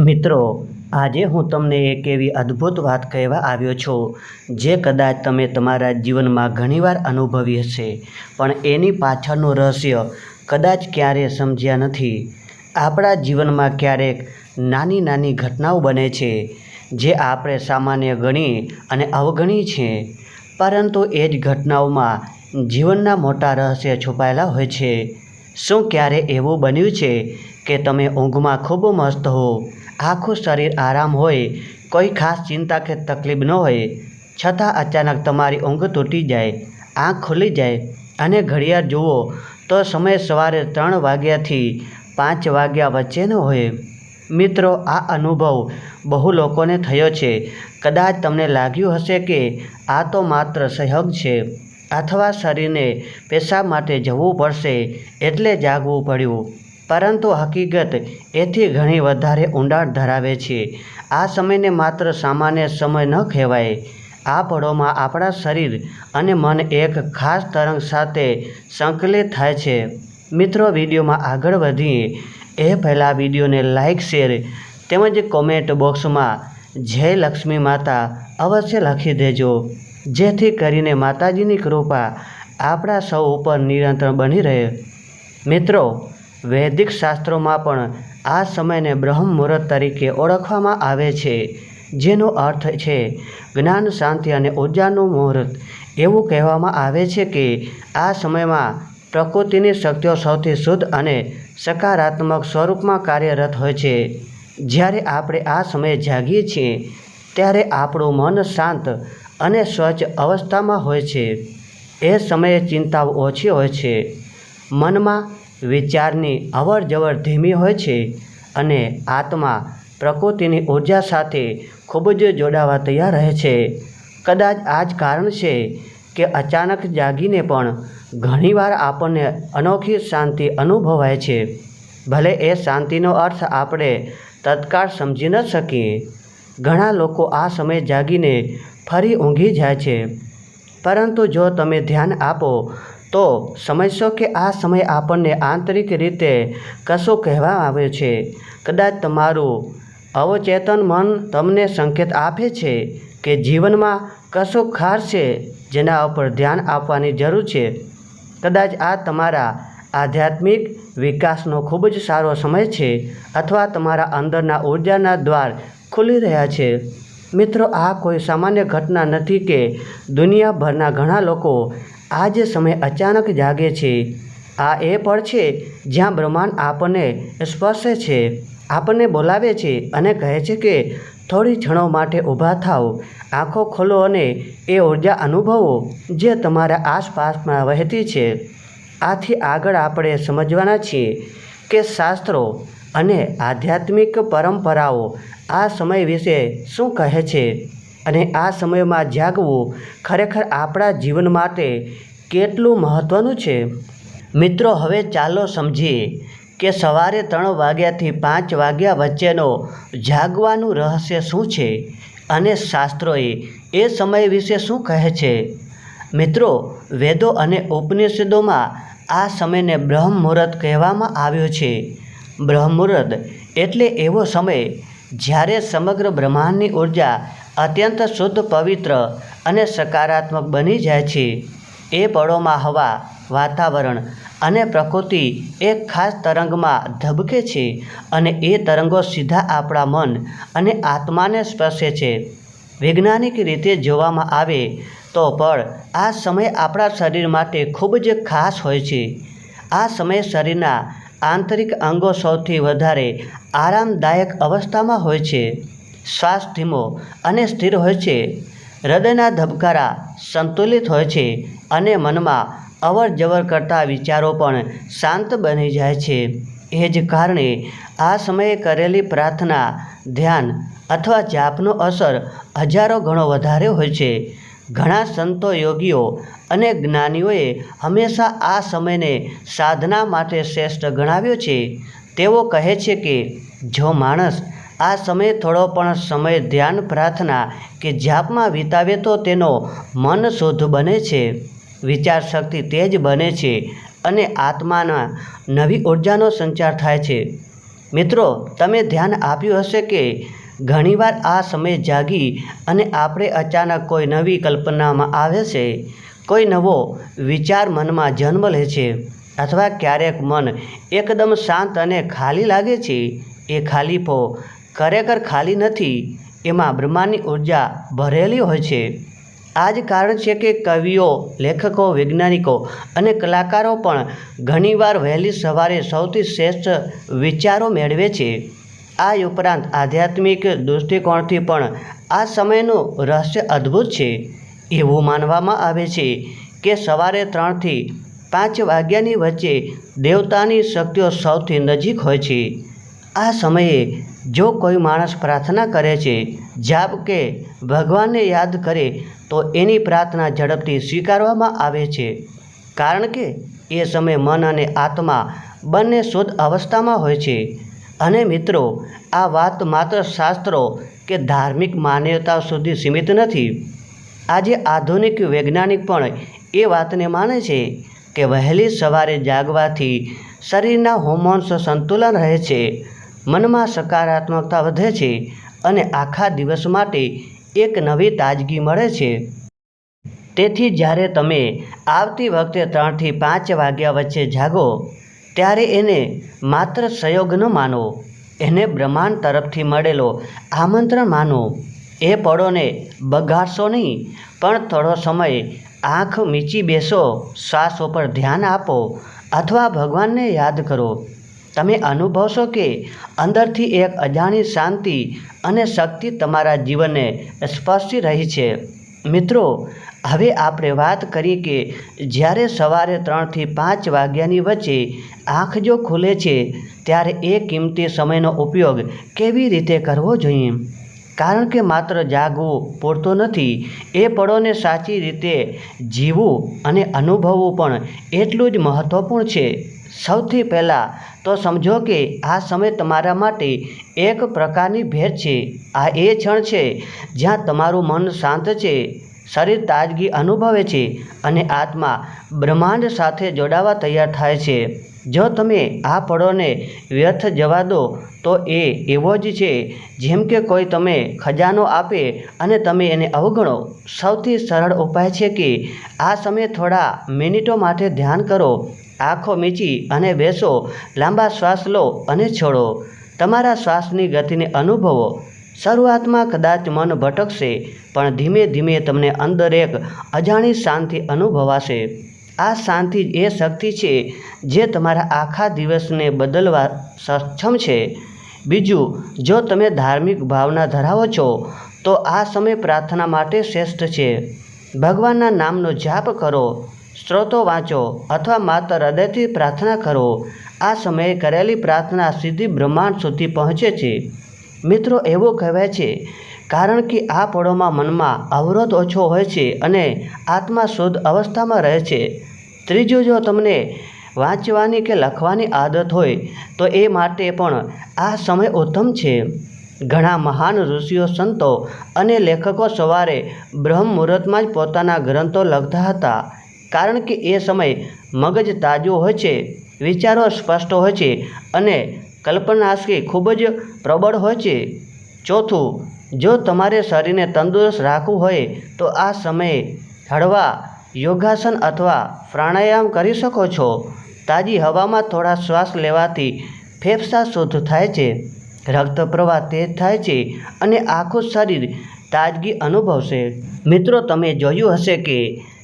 મિત્રો, આજે હું તમને એક એવી અદ્ભુત વાત કહેવા આવ્યો છું, જે કદાચ તમે તમારા જીવનમાં ઘણીવાર અનુભવી હશે, પણ એની પાછળનું રહસ્ય કદાચ ક્યારેય સમજ્યા નથી. આપણા જીવનમાં ક્યારેક નાની નાની ઘટનાઓ બને છે, જે આપણે સામાન્ય ગણી અને અવગણી છે પરંતુ એ જ ઘટનાઓમાં જીવનના મોટા રહસ્ય છુપાયેલા હોય છે. શું ક્યારે એવું બન્યું છે કે તમે ઊંઘમાં ખૂબ મસ્ત હો? આખું શરીર આરામ હોય, કોઈ ખાસ ચિંતા કે તકલીફ ન હોય, છતાં અચાનક તમારી ઊંઘ તૂટી જાય, આંખ ખુલી જાય અને ઘડિયાળ જુઓ તો સમય સવારે ત્રણ વાગ્યાથી પાંચ વાગ્યા વચ્ચેનો હોય. મિત્રો, આ અનુભવ બહુ લોકોને થયો છે. કદાચ તમને લાગ્યું હશે કે આ તો માત્ર સહયોગ છે, અથવા શરીરને પેશાબ માટે જવું પડશે એટલે જાગવું પડ્યું. પરંતુ હકીકત એથી ઘણી વધારે ઊંડાણ ધરાવે છે. આ સમયને માત્ર સામાન્ય સમય ન કહેવાય. આ પળોમાં આપણા શરીર અને મન એક ખાસ તરંગ સાથે સંકલિત થાય છે. મિત્રો, વિડીયોમાં આગળ વધીએ. એ પહેલાં વિડીયોને લાઇક શેર તેમજ કોમેન્ટ બોક્સમાં જય લક્ષ્મી માતા અવશ્ય લખી દેજો. જેથી કરીને માતાજીની કૃપા આપણા સૌ ઉપર નિરંતર બની રહે. મિત્રો વૈદિક શાસ્ત્રોમાં પણ આ સમયને બ્રહ્મ મુહૂર્ત તરીકે ઓળખવામાં આવે છે, જેનો અર્થ છે જ્ઞાન, શાંતિ અને ઉર્જાનું મુહૂર્ત. એવું કહેવામાં આવે છે કે આ સમયમાં પ્રકૃતિની શક્તિઓ સૌથી શુદ્ધ અને સકારાત્મક સ્વરૂપમાં કાર્યરત હોય છે. જ્યારે આપણે આ સમયે જાગીએ છીએ, ત્યારે આપણું મન શાંત અને સ્વચ્છ અવસ્થામાં હોય છે. એ સમયે ચિંતાઓ ઓછી હોય છે. મનમાં વિચારની અવર જવર ધીમી હોય છે અને આત્મા પ્રકૃતિની ઊર્જા સાથે ખૂબ જ જોડાવા તૈયાર રહે છે. કદાચ આ જ કારણ છે કે અચાનક જાગીને પણ ઘણીવાર આપણને અનોખી શાંતિ અનુભવાય છે. ભલે એ શાંતિનો અર્થ આપણે તત્કાળ સમજી ન શકીએ, ઘણા લોકો આ સમયે જાગીને ફરી ઊંઘી જાય છે. પરંતુ જો તમે ધ્યાન આપો તો સમજશો કે આ સમય આપણને આંતરિક રીતે કશું કહેવા આવે છે. કદાચ તમારું અવચેતન મન તમને સંકેત આપે છે કે જીવનમાં કશું ખાસ છે જેના ઉપર ધ્યાન આપવાની જરૂર છે. કદાચ આ તમારા આધ્યાત્મિક વિકાસનો ખૂબ જ સારો સમય છે અથવા તમારા અંદરના ઉર્જાના દ્વાર ખુલી રહ્યા છે. મિત્રો, આ કોઈ સામાન્ય ઘટના નથી કે દુનિયાભરના ઘણા લોકો આ જે સમય અચાનક જાગે છે. આ એ પળ છે જ્યાં બ્રહ્માંડ આપણને સ્પર્શે છે, આપણને બોલાવે છે અને કહે છે કે, થોડી ક્ષણો માટે ઊભા થાઓ. આંખો ખોલો અને એ ઊર્જા અનુભવો જે તમારા આસપાસમાં વહેતી છે. આથી આગળ આપણે સમજવાના છીએ કે શાસ્ત્રો અને આધ્યાત્મિક પરંપરાઓ આ સમય વિશે શું કહે છે. અને આ સમયમાં જાગવું ખરેખર આપણા જીવન માટે કેટલું મહત્ત્વનું છે? મિત્રો, હવે ચાલો સમજીએ કે સવારે ત્રણ વાગ્યાથી પાંચ વાગ્યા વચ્ચેનો જાગવાનું રહસ્ય શું છે અને શાસ્ત્રોએ એ સમય વિશે શું કહે છે? મિત્રો, વેદો અને ઉપનિષદોમાં આ સમયને બ્રહ્મ મુહૂર્ત કહેવામાં આવ્યો છે. બ્રહ્મ મુહૂર્ત એટલે એવો સમય જ્યારે સમગ્ર બ્રહ્માંડની ઊર્જા અત્યંત શુદ્ધ, પવિત્ર અને સકારાત્મક બની જાય છે. એ પળોમાં હવા, વાતાવરણ અને પ્રકૃતિ એક ખાસ તરંગમાં ધબકે છે અને એ તરંગો સીધા આપણા મન અને આત્માને સ્પર્શે છે. વૈજ્ઞાનિક રીતે જોવામાં આવે તો પણ આ સમય આપણા શરીર માટે ખૂબ જ ખાસ હોય છે. આ સમય શરીરના આંતરિક અંગો સૌથી વધારે આરામદાયક અવસ્થામાં હોય છે. શ્વાસ ધીમો અને સ્થિર હોય છે. હૃદયના ધબકારા સંતુલિત હોય છે અને મનમાં અવર જવર કરતા વિચારો પણ શાંત બની જાય છે. એ જ કારણે આ સમયે કરેલી પ્રાર્થના, ધ્યાન અથવા જાપનો અસર હજારો ગણો વધારે હોય છે. ઘણા સંતો યોગીઓ અને જ્ઞાનીઓએ હંમેશા આ સમયને સાધના માટે શ્રેષ્ઠ ગણાવ્યો છે. તેઓ કહે છે કે, જો માણસ આ સમયે થોડો પણ સમય ધ્યાન, પ્રાર્થના કે જાપમાં વિતાવે તો તેનો મન શુદ્ધ બને છે. વિચાર શક્તિ તેજ બને છે અને આત્માના નવી ઉર્જાનો સંચાર થાય છે. મિત્રો, તમે ધ્યાન આપ્યું હશે કે ઘણીવાર આ સમય જાગી અને આપણે અચાનક કોઈ નવી કલ્પનામાં આવે છે. કોઈ નવો વિચાર મનમાં જન્મ લે છે અથવા ક્યારેક મન એકદમ શાંત અને ખાલી લાગે છે. એ ખાલીપો ખરેખર ખાલી નથી, એમાં બ્રહ્માંડની ઊર્જા ભરેલી હોય છે. આ જ કારણ છે કે કવિઓ, લેખકો, વૈજ્ઞાનિકો અને કલાકારો પણ ઘણીવાર વહેલી સવારે સૌથી શ્રેષ્ઠ વિચારો મેળવે છે. આ ઉપરાંત આધ્યાત્મિક દૃષ્ટિકોણથી પણ આ સમયનું રહસ્ય અદ્ભુત છે. એવું માનવામાં આવે છે કે સવારે ત્રણથી પાંચ વાગ્યાની વચ્ચે દેવતાની શક્તિઓ સૌથી નજીક હોય છે. આ સમયે જો કોઈ માણસ પ્રાર્થના કરે છે, જાપ કે ભગવાનને યાદ કરે, તો એની પ્રાર્થના ઝડપથી સ્વીકારવામાં આવે છે. કારણ કે એ સમયે મન અને આત્મા બંને શુદ્ધ અવસ્થામાં હોય છે. અને મિત્રો, આ વાત માત્ર શાસ્ત્રો કે ધાર્મિક માન્યતાઓ સુધી સીમિત નથી. આજે આધુનિક વૈજ્ઞાનિક પણ એ વાતને માને છે કે વહેલી સવારે જાગવાથી શરીરના હોર્મોન્સ સંતુલન રહે છે. મનમાં સકારાત્મકતા વધે છે અને આખા દિવસ માટે એક નવી તાજગી મળે છે. તેથી જ્યારે તમે આવતી વખતે ત્રણથી પાંચ વાગ્યા વચ્ચે જાગો, ત્યારે એને માત્ર સંયોગ ન માનો. એને બ્રહ્માંડ તરફથી મળેલો આમંત્રણ માનો. એ પળોને બગાડશો નહીં, પણ થોડો સમય આંખ મીચી બેસો, શ્વાસ ઉપર ધ્યાન આપો અથવા ભગવાનને યાદ કરો. તમે અનુભવશો કે અંદરથી એક અજાણી શાંતિ અને શક્તિ તમારા જીવનને સ્પર્શી રહી છે. મિત્રો, હવે આપણે વાત કરી કે જ્યારે સવારે ત્રણથી પાંચ વાગ્યાની વચ્ચે આંખ જો ખુલે છે, ત્યારે એ કિંમતી સમયનો ઉપયોગ કેવી રીતે કરવો જોઈએ? કારણ કે માત્ર જાગવું પૂરતું નથી, એ પળોને સાચી રીતે જીવવું અને અનુભવવું પણ એટલું જ મહત્ત્વપૂર્ણ છે. સૌથી પહેલાં તો સમજો કે આ સમય તમારા માટે એક પ્રકારની ભેટ છે. આ એ ક્ષણ છે જ્યાં તમારું મન શાંત છે, શરીર તાજગી અનુભવે છે અને આત્મા બ્રહ્માંડ સાથે જોડાવા તૈયાર થાય છે. જો તમે આ પળોને વ્યર્થ જવા દો, તો એ એવો જ છે જેમ કે કોઈ તમે ખજાનો આપે અને તમે એને અવગણો. સૌથી સરળ ઉપાય છે કે આ સમયે થોડા મિનિટો માટે ધ્યાન કરો. આંખો મીચી અને બેસો, લાંબા શ્વાસ લો અને છોડો. તમારા શ્વાસની ગતિને અનુભવો. શરૂઆતમાં કદાચ મન ભટકશે, પણ ધીમે ધીમે તમને અંદર એક અજાણી શાંતિ અનુભવાશે. આ શાંતિ એ શક્તિ છે જે તમારા આખા દિવસને બદલવા સક્ષમ છે. બીજું, જો તમે ધાર્મિક ભાવના ધરાવો છો, તો આ સમય પ્રાર્થના માટે શ્રેષ્ઠ છે. ભગવાનના નામનો જાપ કરો. સ્ત્રોતો વાંચો અથવા માત્ર હૃદયથી પ્રાર્થના કરો. આ સમયે કરેલી પ્રાર્થના સીધી બ્રહ્માંડ સુધી પહોંચે છે. મિત્રો, એવું કહેવાય છે, કારણ કે આ પળોમાં મનમાં અવરોધ ઓછો હોય છે અને આત્મા શુદ્ધ અવસ્થામાં રહે છે. ત્રીજું, જો તમને વાંચવાની કે લખવાની આદત હોય, તો એ માટે પણ આ સમય ઉત્તમ છે. ઘણા મહાન ઋષિઓ, સંતો અને લેખકો સવારે બ્રહ્મ મુહૂર્તમાં જ પોતાના ગ્રંથો લખતા હતા. કારણ કે એ સમય મગજ તાજું હોય છે, વિચારો સ્પષ્ટ હોય છે અને કલ્પનાશક્તિ ખૂબ જ પ્રબળ હોય છે. ચોથું, જો તમારે શરીરને તંદુરસ્ત રાખવું હોય તો આ સમયે હળવા યોગાસન અથવા પ્રાણાયામ કરી શકો છો. તાજી હવામાં થોડા શ્વાસ લેવાથી ફેફસા શુદ્ધ થાય છે, રક્ત પ્રવાહ તેજ થાય છે અને આખું શરીર તાજગી અનુભવશે. મિત્રો, તમે જોયું હશે કે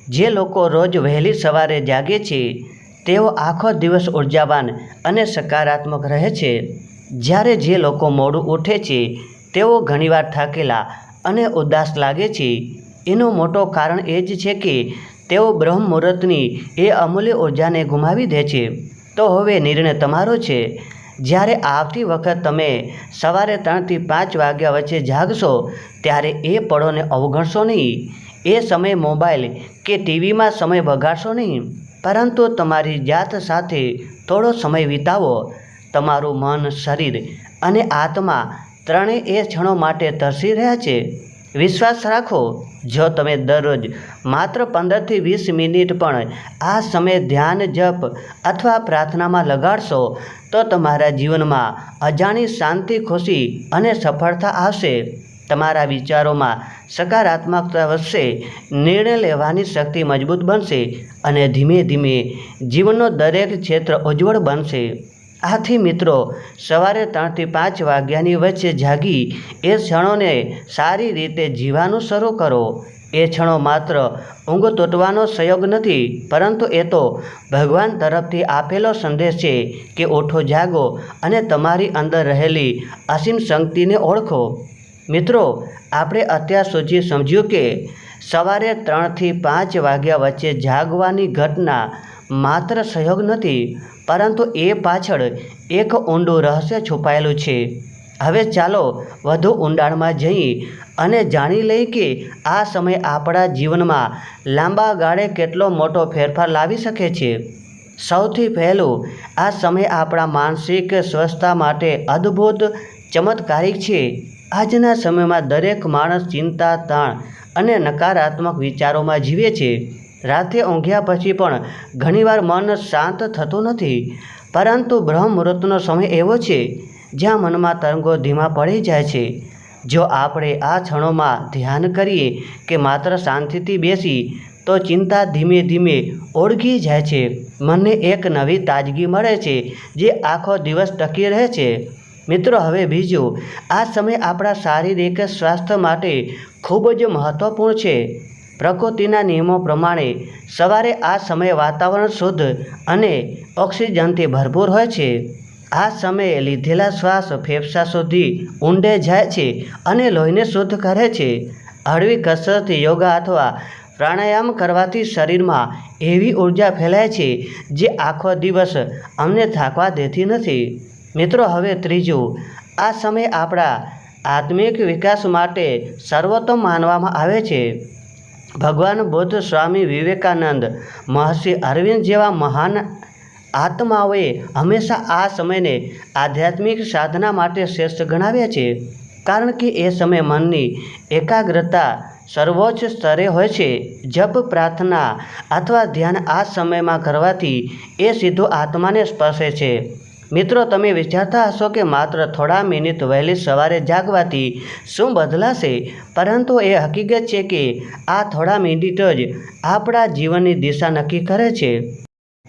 જે લોકો રોજ વહેલી સવારે જાગે છે, તેઓ આખો દિવસ ઉર્જાવાન અને સકારાત્મક રહે છે. જ્યારે જે લોકો મોડું ઉઠે છે, તેઓ ઘણીવાર થાકેલા અને ઉદાસ લાગે છે. એનું મોટો કારણ એ જ છે કે તેઓ બ્રહ્મ મુહૂર્તની એ અમૂલ્ય ઉર્જાને ગુમાવી દે છે. તો હવે નિર્ણય તમારો છે. જ્યારે આવતી વખત તમે સવારે ત્રણથી પાંચ વાગ્યા વચ્ચે જાગશો, ત્યારે એ પળોને અવગણશો નહીં. એ સમયે મોબાઈલ કે ટીવીમાં સમય બગાડશો નહીં, પરંતુ તમારી જાત સાથે થોડો સમય વિતાવો. તમારું મન, શરીર અને આત્મા ત્રણેય એ ક્ષણો માટે તરસી રહ્યા છે. વિશ્વાસ રાખો, જો તમે દરરોજ માત્ર પંદરથી વીસ મિનિટ પણ આ સમય ધ્યાન, જપ અથવા પ્રાર્થનામાં લગાડશો, તો તમારા જીવનમાં અજાણી શાંતિ, ખુશી અને સફળતા આવશે. તમારા વિચારોમાં સકારાત્મકતા વધશે નિર્ણય લેવાની શક્તિ મજબૂત બનશે અને ધીમે ધીમે જીવનનો દરેક ક્ષેત્ર ઉજ્જવળ બનશે. આથી મિત્રો, સવારે ત્રણથી પાંચ વાગ્યાની વચ્ચે જાગી એ ક્ષણોને સારી રીતે જીવવાનું શરૂ કરો. એ ક્ષણો માત્ર ઊંઘ તૂટવાનો સહયોગ નથી, પરંતુ એ તો ભગવાન તરફથી આપેલો સંદેશ છે કે ઓઠો જાગો અને તમારી અંદર રહેલી અસીમ શક્તિને ઓળખો. મિત્રો, આપણે અત્યાર સુધી સમજ્યું કે સવારે ત્રણથી પાંચ વાગ્યા વચ્ચે જાગવાની ઘટના માત્ર સહયોગ નથી, પરંતુ એ પાછળ એક ઊંડું રહસ્ય છુપાયેલું છે. હવે ચાલો વધુ ઊંડાણમાં જઈએ અને જાણી લઈએ કે આ સમય આપણા જીવનમાં લાંબા ગાળે કેટલો મોટો ફેરફાર લાવી શકે છે. સૌથી પહેલું, આ સમય આપણા માનસિક સ્વસ્થતા માટે અદ્ભુત ચમત્કારિક છે. આજના સમયમાં દરેક માણસ ચિંતા, તાણ અને નકારાત્મક વિચારોમાં જીવે છે. રાતે ઊંઘ્યા પછી પણ ઘણીવાર મન શાંત થતું નથી, પરંતુ બ્રહ્મ મુહૂર્તનો સમય એવો છે, જ્યાં મનમાં તરંગો ધીમા પડી જાય છે. જો આપણે આ ક્ષણોમાં ધ્યાન કરીએ કે માત્ર શાંતિથી બેસી, તો ચિંતા ધીમે ધીમે ઓળગી જાય છે. મનને એક નવી તાજગી મળે છે, જે આખો દિવસ ટકી રહે છે. મિત્રો, હવે બીજું. આ સમય આપણા શારીરિક સ્વાસ્થ્ય માટે ખૂબ જ મહત્ત્વપૂર્ણ છે. પ્રકૃતિના નિયમો પ્રમાણે સવારે આ સમયે વાતાવરણ શુદ્ધ અને ઓક્સિજનથી ભરપૂર હોય છે. આ સમયે લીધેલા શ્વાસ ફેફસા સુધી ઊંડે જાય છે અને લોહીને શુદ્ધ કરે છે. હળવી કસરત યોગા અથવા પ્રાણાયામ કરવાથી શરીરમાં એવી ઊર્જા ફેલાય છે જે આખો દિવસ અમને થાકવા દેતી નથી. મિત્રો, હવે ત્રીજું. આ સમય આપણા આત્મિક વિકાસ માટે સર્વોત્તમ માનવામાં આવે છે. ભગવાન બુદ્ધ સ્વામી વિવેકાનંદ, મહર્ષિ અરવિંદ જેવા મહાન આત્માઓએ હંમેશા આ સમયને આધ્યાત્મિક સાધના માટે શ્રેષ્ઠ ગણાવ્યા છે. કારણ કે એ સમય મનની એકાગ્રતા સર્વોચ્ચ સ્તરે હોય છે. જપ, પ્રાર્થના અથવા ધ્યાન આ સમયમાં કરવાથી એ સીધો આત્માને સ્પર્શે છે. મિત્રો, તમે વિચારતા હશો કે માત્ર થોડા મિનિટ વહેલી સવારે જાગવાથી શું બદલાશે? પરંતુ એ હકીકત છે કે આ થોડા મિનિટ જ આપણા જીવનની દિશા નક્કી કરે છે.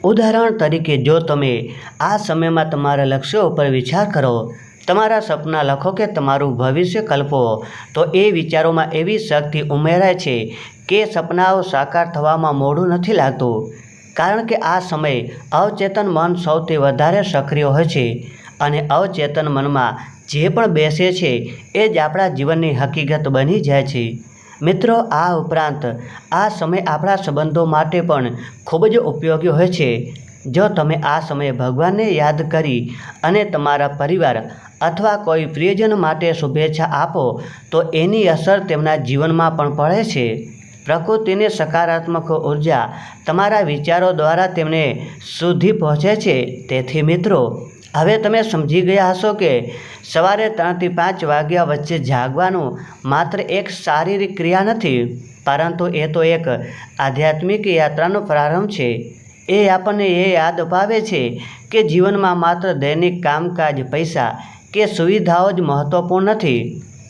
ઉદાહરણ તરીકે, જો તમે આ સમયમાં તમારા લક્ષ્યો ઉપર વિચાર કરો, તમારા સપના લખો કે તમારું ભવિષ્ય કલ્પો, તો એ વિચારોમાં એવી શક્તિ ઉમેરાય છે કે સપનાઓ સાકાર થવામાં મોડું નથી લાગતું. કારણ કે આ સમયે અવચેતન મન સૌથી વધારે સક્રિય હોય છે અને અવચેતન મનમાં જે પણ બેસે છે એ જ આપણા જીવનની હકીકત બની જાય છે. મિત્રો, આ ઉપરાંત આ સમય આપણા સંબંધો માટે પણ ખૂબ જ ઉપયોગી હોય છે. જો તમે આ સમયે ભગવાનને યાદ કરી અને તમારા પરિવાર અથવા કોઈ પ્રિયજન માટે શુભેચ્છા આપો, તો એની અસર તેમના જીવનમાં પણ પડે છે. પ્રકૃતિની સકારાત્મક ઊર્જા તમારા વિચારો દ્વારા તેમને સુધી પહોંચે છે. તેથી મિત્રો, હવે તમે સમજી ગયા હશો કે સવારે ત્રણથી પાંચ વાગ્યા વચ્ચે જાગવાનું માત્ર એક શારીરિક ક્રિયા નથી, પરંતુ એ તો એક આધ્યાત્મિક યાત્રાનો પ્રારંભ છે. એ આપણને એ યાદ અપાવે છે કે જીવનમાં માત્ર દૈનિક કામકાજ, પૈસા કે સુવિધાઓ જ મહત્ત્વપૂર્ણ નથી,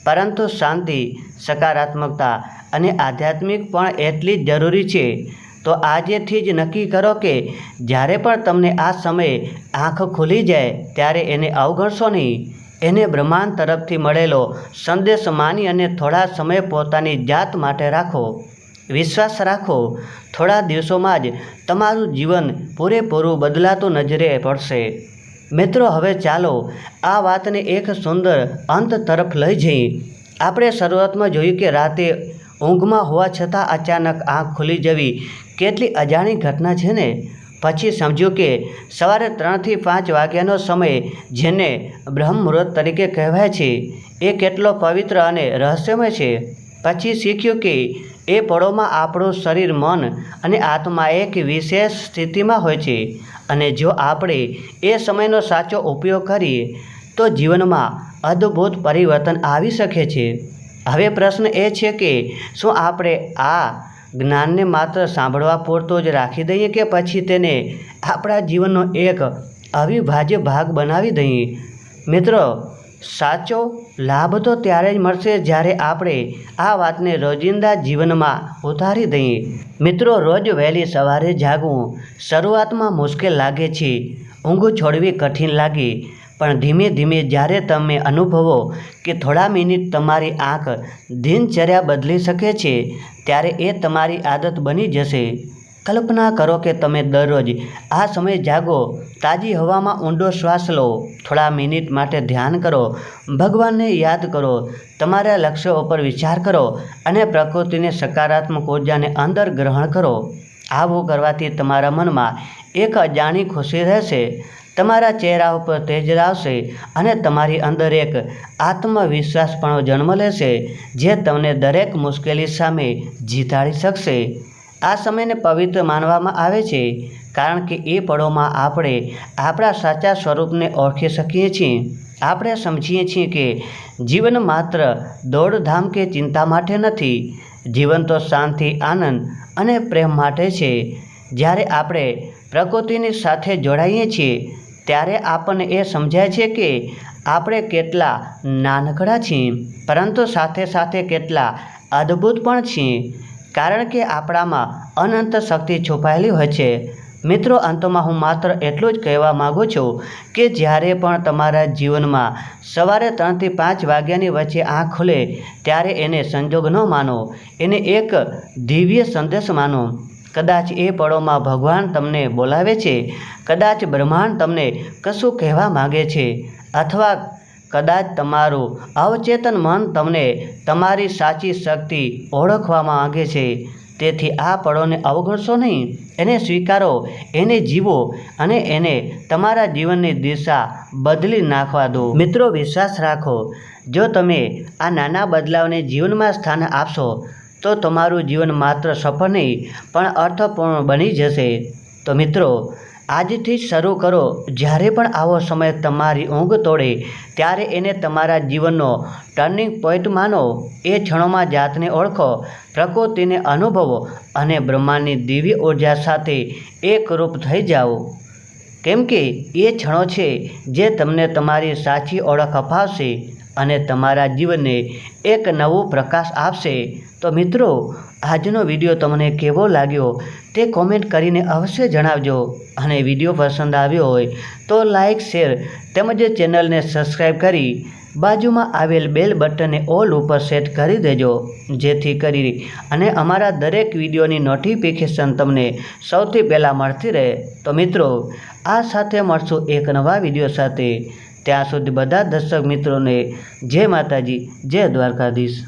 પરંતુ શાંતિ, સકારાત્મકતા અને આધ્યાત્મિક પણ એટલી જ જરૂરી છે. તો આજેથી જ નક્કી કરો કે જ્યારે પણ તમને આ સમયે આંખ ખુલી જાય ત્યારે એને અવગણશો નહીં. એને બ્રહ્માંડ તરફથી મળેલો સંદેશ માની અને થોડા સમય પોતાની જાત માટે રાખો. વિશ્વાસ રાખો. થોડા દિવસોમાં જ તમારું જીવન પૂરેપૂરું બદલાતું નજરે પડશે. મિત્રો, હવે ચાલો આ વાતને એક સુંદર અંત તરફ લઈ જઈ. આપણે શરૂઆતમાં જોયું કે રાતે ઊંઘમાં હોવા છતાં અચાનક આંખ ખુલી જવી કેટલી અજાણી ઘટના છે ને? પછી સમજ્યું કે સવારે ત્રણથી પાંચ વાગ્યાનો સમય જેને બ્રહ્મ મુહૂર્ત તરીકે કહેવાય છે, એ કેટલો પવિત્ર અને રહસ્યમય છે. પછી શીખ્યું કે એ પળોમાં આપણું શરીર મન અને આત્મા એક વિશેષ સ્થિતિમાં હોય છે અને જો આપણે એ સમયનો સાચો ઉપયોગ કરીએ, તો જીવનમાં અદ્ભુત પરિવર્તન આવી શકે છે. હવે પ્રશ્ન એ છે કે શું આપણે આ જ્ઞાનને માત્ર સાંભળવા પૂરતો જ રાખી દઈએ કે પછી તેને આપણા જીવનનો એક અવિભાજ્ય ભાગ બનાવી દઈએ? મિત્રો, સાચો લાભ તો ત્યારે જ મળશે જ્યારે આપણે આ વાતને રોજિંદા જીવનમાં ઉતારી દઈએ. મિત્રો, રોજ વહેલી સવારે જાગવું શરૂઆતમાં મુશ્કેલ લાગે છે, ઊંઘ છોડવી કઠિન લાગે પણ ધીમે ધીમે જ્યારે તમે અનુભવો કે થોડા મિનિટ તમારી આંખ દિનચર્યા બદલી શકે છે, ત્યારે એ તમારી આદત બની જશે. કલ્પના કરો કે તમે દરરોજ આ સમયે જાગો, તાજી હવામાં ઊંડો શ્વાસ લો, થોડા મિનિટ માટે ધ્યાન કરો, ભગવાનને યાદ કરો, તમારા લક્ષ્યો ઉપર વિચાર કરો અને પ્રકૃતિને સકારાત્મક ઉર્જાને અંદર ગ્રહણ કરો. આવું કરવાથી તમારા મનમાં એક અજાણી ખુશી રહેશે. તમારા ચહેરા ઉપર તેજ આવશે અને તમારી અંદર એક આત્મવિશ્વાસ પણ જન્મ લેશે, જે તમને દરેક મુશ્કેલી સામે જીતાડી શકશે. આ સમયને પવિત્ર માનવામાં આવે છે, કારણ કે એ પળોમાં આપણે આપણા સાચા સ્વરૂપને ઓળખી શકીએ છીએ. આપણે સમજીએ છીએ કે જીવન માત્ર દોડધામ કે ચિંતા માટે નથી, જીવન તો શાંતિ, આનંદ અને પ્રેમ માટે છે. જ્યારે આપણે પ્રકૃતિની સાથે જોડાઈએ છીએ ત્યારે આપણને એ સમજાય છે કે આપણે કેટલા નાનકડા છીએ, પરંતુ સાથે સાથે કેટલા અદ્ભુત પણ છીએ. કારણ કે આપણામાં અનંત શક્તિ છુપાયેલી હોય છે. મિત્રો, અંતમાં હું માત્ર એટલું જ કહેવા માગું છું કે જ્યારે પણ તમારા જીવનમાં સવારે ત્રણથી પાંચ વાગ્યાની વચ્ચે આંખ ખુલે, ત્યારે એને સંજોગ ન માનો. એને એક દિવ્ય સંદેશ માનો. કદાચ એ પળોમાં ભગવાન તમને બોલાવે છે, કદાચ બ્રહ્માંડ તમને કશું કહેવા માગે છે, અથવા કદાચ તમારું અવચેતન મન તમને તમારી સાચી શક્તિ ઓળખવા માગે છે, તેથી આ પળોને અવગણશો નહીં. એને સ્વીકારો, એને જીવો અને એને તમારા જીવનની દિશા બદલી નાખવા દો. મિત્રો, વિશ્વાસ રાખો. જો તમે આ નાના બદલાવને જીવનમાં સ્થાન આપશો તો તમારું જીવન માત્ર સફળ નહીં, પણ અર્થપૂર્ણ બની જશે. તો મિત્રો, આજથી શરૂ કરો. જ્યારે પણ આવો સમય તમારી ઊંઘ તોડે, ત્યારે એને તમારા જીવનનો ટર્નિંગ પોઈન્ટ માનો. એ ક્ષણોમાં જાતને ઓળખો, પ્રકૃતિને અનુભવો અને બ્રહ્માંડની દિવ્ય ઊર્જા સાથે એકરૂપ થઈ જાઓ. કેમ કે એ ક્ષણો છે જે તમને તમારી સાચી ઓળખ અપાવશે. અને તમારા જીવનને એક નવો પ્રકાશ આપશે. તો મિત્રો, આજનો વીડિયો તમને કેવો લાગ્યો તે કોમેન્ટ કરીને અવશ્ય જણાવજો. અને વીડિયો પસંદ આવ્યો હોય તો લાઇક શેર તેમજ ચેનલને સબસ્ક્રાઈબ કરી બાજુમાં આવેલ બેલ બટનને ઓલ ઉપર સેટ કરી દેજો. જેથી કરી અને અમારા દરેક વિડીયોની નોટિફિકેશન તમને સૌથી પહેલાં મળતી રહે. તો મિત્રો, આ સાથે મળશું એક નવા વીડિયો સાથે. ત્યાં સુધી બધા દર્શક મિત્રોને જય માતાજી જય દ્વારકાધીશ.